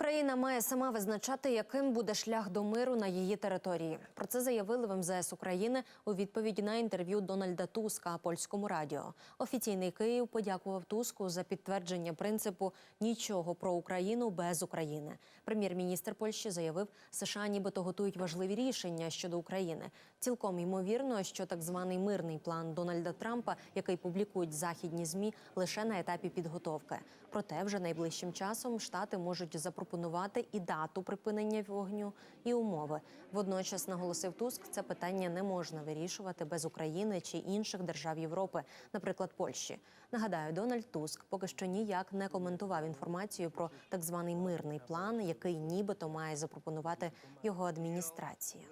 Україна має сама визначати, яким буде шлях до миру на її території. Про це заявили в МЗС України у відповіді на інтерв'ю Дональда Туска польському радіо. Офіційний Київ подякував Туску за підтвердження принципу нічого про Україну без України. Прем'єр-міністр Польщі заявив, США нібито готують важливі рішення щодо України. Цілком ймовірно, що так званий мирний план Дональда Трампа, який публікують західні змі, лише на етапі підготовки. Проте вже найближчим часом штати можуть запропонувати і дату припинення вогню, і умови. Водночас наголосив Туск, це питання не можна вирішувати без України чи інших держав Європи, наприклад, Польщі. Нагадаю, Дональд Туск поки що ніяк не коментував інформацію про так званий мирний план, який нібито має запропонувати його адміністрація.